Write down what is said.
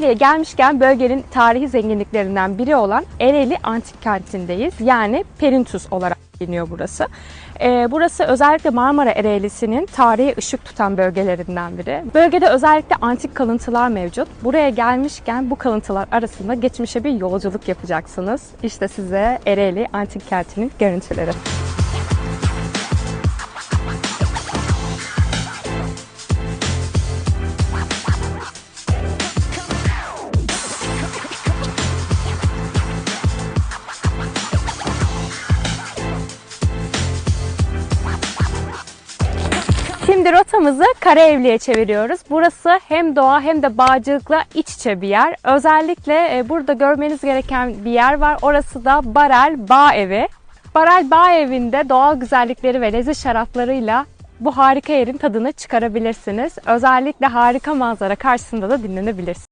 Ereğli'ye gelmişken bölgenin tarihi zenginliklerinden biri olan Ereğli Antik Kenti'ndeyiz. Yani Perintus olarak biliniyor burası. Ee, burası özellikle Marmara Ereğlisi'nin tarihe ışık tutan bölgelerinden biri. Bölgede özellikle antik kalıntılar mevcut. Buraya gelmişken bu kalıntılar arasında geçmişe bir yolculuk yapacaksınız. İşte size Ereğli Antik Kenti'nin görüntüleri. Şimdi rotamızı Karaevli'ye çeviriyoruz. Burası hem doğa hem de bağcılıkla iç içe bir yer. Özellikle e, burada görmeniz gereken bir yer var. Orası da Barel Bağ Evi. Barel Bağ Evi'nde doğal güzellikleri ve leziz şaraplarıyla bu harika yerin tadını çıkarabilirsiniz. Özellikle harika manzara karşısında da dinlenebilirsiniz.